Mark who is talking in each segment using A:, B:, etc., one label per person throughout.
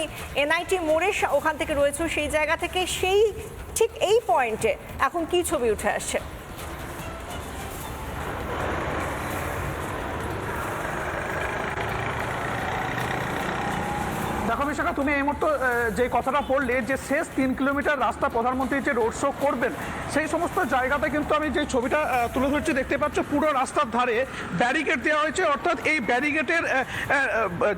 A: তুমি এনআইটি মোড়ে ওখান থেকে রয়েছে সেই জায়গা থেকে সেই ঠিক এই পয়েন্টে এখন কি ছবি উঠে আসছে?
B: দেখো বিশাখা তুমি এই মুহূর্তে যে কথাটা বললে যে শেষ তিন কিলোমিটার রাস্তা প্রধানমন্ত্রী যে রোড শো করবেন, সেই সমস্ত জায়গাতে কিন্তু আমি যে ছবিটা তুলে ধরছি দেখতে পাচ্ছ, পুরো রাস্তার ধারে ব্যারিকেড দেওয়া হয়েছে। অর্থাৎ এই ব্যারিকেডের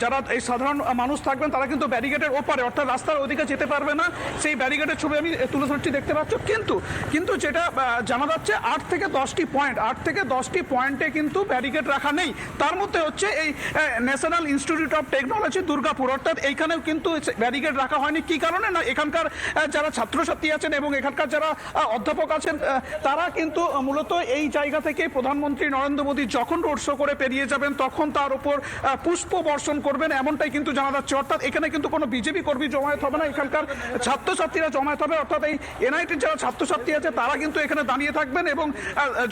B: যারা এই সাধারণ মানুষ থাকবেন, তারা কিন্তু ব্যারিকেডের ওপারে, অর্থাৎ রাস্তার ওদিকে যেতে পারবে না। সেই ব্যারিকেডের ছবি আমি তুলে ধরছি দেখতে পাচ্ছ। কিন্তু কিন্তু যেটা জানা যাচ্ছে, আট থেকে দশটি পয়েন্ট আট থেকে দশটি পয়েন্টে কিন্তু ব্যারিকেড রাখা নেই। তার মধ্যে হচ্ছে এই national institute of technology Durgapur. অর্থাৎ এইখানেও কিন্তু ব্যারিকেড রাখা হয়নি। কি কারণে? না, এখানকার যারা ছাত্রছাত্রী আছেন এবং এখানকার যারা অধ্যাপক আছেন তারা কিন্তু মূলত এই জায়গা থেকে প্রধানমন্ত্রী নরেন্দ্র মোদী যখন রোড শো করে পেরিয়ে যাবেন, তখন তার উপর পুষ্প বর্ষণ করবেন এমনটাই কিন্তু জানা যাচ্ছে। অর্থাৎ এখানে কিন্তু কোনো বিজেপি কর্মী জমায়েত হবে না, এখানকার ছাত্রছাত্রীরা জমায়েত হবে। অর্থাৎ এই এনআইটির যারা ছাত্রছাত্রী আছে, তারা কিন্তু এখানে দাঁড়িয়ে থাকবেন এবং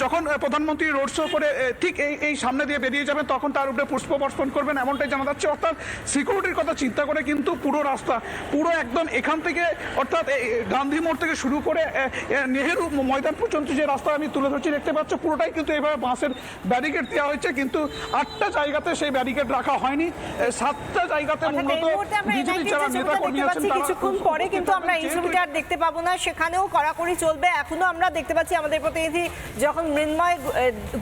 B: যখন প্রধানমন্ত্রী রোড শো করে ঠিক এই এই সামনে দিয়ে বেরিয়ে যাবেন, তখন তার উপরে পুষ্প বর্ষণ করবেন, এমনটাই জানা যাচ্ছে। অর্থাৎ সিকিউরিটির কথা চিন্তা করে কিন্তু পুরো রাস্তা পুরো একদম এখান থেকে অর্থাৎ গান্ধী মোড় থেকে শুরু করে নেহেরু ময়দান পর্যন্ত যে রাস্তা আমি তুলে ধরছি দেখতে পাচ্ছ পুরোটাই কিন্তু এভাবে বাঁশের ব্যারিকেড দেওয়া হয়েছে কিন্তু আটটা জায়গাতে সেই ব্যারিকেড রাখা হয়নি। সাতটা জায়গাতে মূলত
A: NIT
B: যারা নেতা কর্মী আছেন
A: কিছুক্ষণ পরে কিন্তু আমরা এই ছবিটা আর দেখতে পাবো না সেখানেও কড়াকড়ি চলবে। এখনও আমরা দেখতে পাচ্ছি আমাদের প্রতিনিধি যখন মৃন্ময়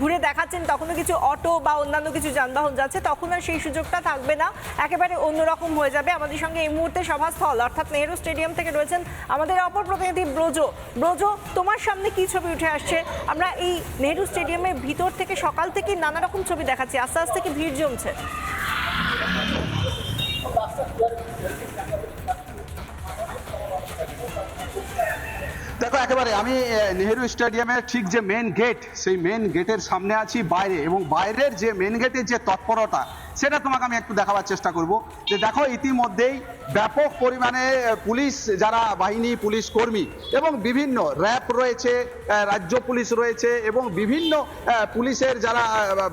A: ঘুরে দেখাচ্ছেন তখনও কিছু অটো বা অন্যান্য কিছু যানবাহন যাচ্ছে তখন আর সেই সুযোগটা থাকবে না। একেবারে অন্যরকম হয়ে যাবে। আমাদের সঙ্গে এই মুহূর্তে সভাস্থল, অর্থাৎ নেহরু স্টেডিয়াম থেকে রয়েছেন আমাদের অপর প্রতিনিধি ব্রজ। ব্রজ, তোমার সামনে কি ছবি উঠে আসছে? আমরা এই নেহরু স্টেডিয়ামের ভিতর থেকে সকাল থেকে নানা রকম ছবি দেখাচ্ছি। আস্তে আস্তে কি ভিড় জমছে?
C: একেবারে, আমি নেহেরু স্টেডিয়ামের ঠিক যে মেন গেট সেই মেন গেটের সামনে আছি, বাইরে, এবং বাইরের যে মেন গেটের যে তৎপরতা, সেটা তোমাকে আমি একটু দেখাবার চেষ্টা করব। যে দেখো, ইতিমধ্যেই ব্যাপক পরিমাণে পুলিশ, যারা বাহিনী, পুলিশ কর্মী এবং বিভিন্ন র্যাব রয়েছে রাজ্য পুলিশ রয়েছে এবং বিভিন্ন পুলিশের যারা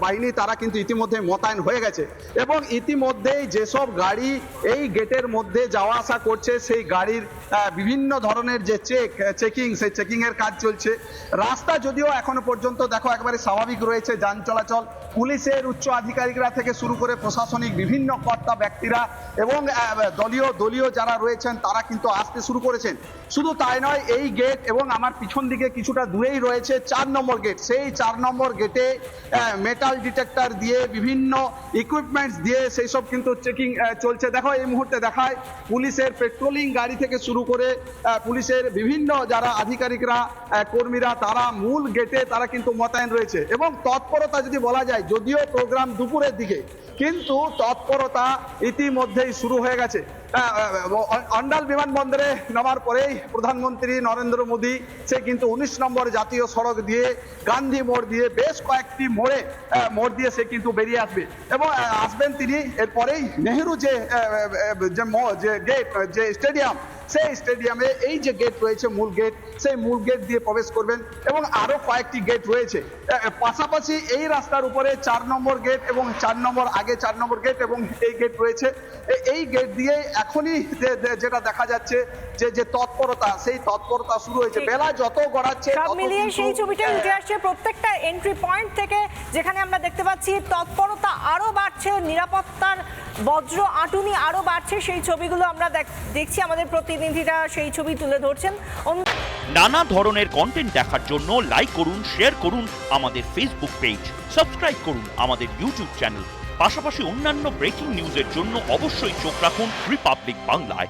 C: বাহিনী, তারা কিন্তু ইতিমধ্যে মোতায়েন হয়ে গেছে। এবং ইতিমধ্যেই যেসব গাড়ি এই গেটের মধ্যে যাওয়া আসা করছে, সেই গাড়ির বিভিন্ন ধরনের যে চেক, চেকিং, সেই চেকিংয়ের কাজ চলছে। রাস্তা যদিও এখনও পর্যন্ত দেখো একেবারে স্বাভাবিক রয়েছে, যান চলাচল। পুলিশের উচ্চ আধিকারিকরা থেকে শুরু করে প্রশাসনিক বিভিন্ন কর্তা ব্যক্তিরা এবং দলীয় দলীয় যারা রয়েছেন তারা কিন্তু আসতে শুরু করেছেন। শুধু তাই নয়, এই গেট এবং আমার পিছন দিকে কিছুটা দূরেই রয়েছে চার নম্বর গেট সেই চার নম্বর গেটে মেটাল ডিটেক্টর দিয়ে বিভিন্ন ইকুইপমেন্টস দিয়ে সেই সব কিন্তু চেকিং চলছে। দেখো, এই মুহূর্তে দেখায় পুলিশের পেট্রোলিং গাড়ি থেকে শুরু করে পুলিশের বিভিন্ন যারা আধিকারিকরা কর্মীরা, তারা মূল গেটে তারা কিন্তু মোতায়েন রয়েছে। এবং তৎপরতা যদি বলা যায়, যদিও প্রোগ্রাম দুপুরের দিকে, কিন্তু তৎপরতা ইতিমধ্যেই শুরু হয়ে গেছে। অন্ডাল বিমানবন্দরে নামার পরেই প্রধানমন্ত্রী নরেন্দ্র মোদী, সে কিন্তু উনিশ নম্বর জাতীয় সড়ক দিয়ে, গান্ধী মোড় দিয়ে বেশ কয়েকটি মোড়ে মোড় দিয়ে সে কিন্তু বেরিয়ে আসবে। এবং আসবেন তিনি এরপরেই নেহেরু যে যে গেট যে স্টেডিয়াম সেই স্টেডিয়ামে এই যে গেট রয়েছে মূল গেট সেই মূল গেট দিয়ে প্রবেশ করবেন এবং আরও কয়েকটি গেট রয়েছে। পাশাপাশি এই রাস্তার উপরে চার নম্বর গেট এবং চার নম্বর আগে চার নম্বর গেট এবং এই গেট রয়েছে। এই গেট দিয়ে এখনই যেটা দেখা যাচ্ছে যে যে তৎপরতা সেই তৎপরতা শুরু হয়েছে। বেলা যত গড়াচ্ছে
A: সব মিলিয়ে সেই ছবিটাই
C: আহ,
A: উঠে আসছে। প্রত্যেকটা এন্ট্রি পয়েন্ট থেকে যেখানে আমরা দেখতে পাচ্ছি তৎপরতা আরও বাড়ছে নিরাপত্তার বজ্র আটুনি আরও বাড়ছে, সেই ছবিগুলো আমরা দেখ- দেখছি, আমাদের প্রতিনিধিরা সেই ছবি তুলে ধরছেন।
D: নানা ধরনের কন্টেন্ট দেখার জন্য লাইক করুন শেয়ার করুন আমাদের ফেসবুক পেজ সাবস্ক্রাইব করুন আমাদের ইউটিউব চ্যানেল পাশাপাশি অন্যান্য ব্রেকিং নিউজের জন্য অবশ্যই চোখ রাখুন রিপাবলিক বাংলায়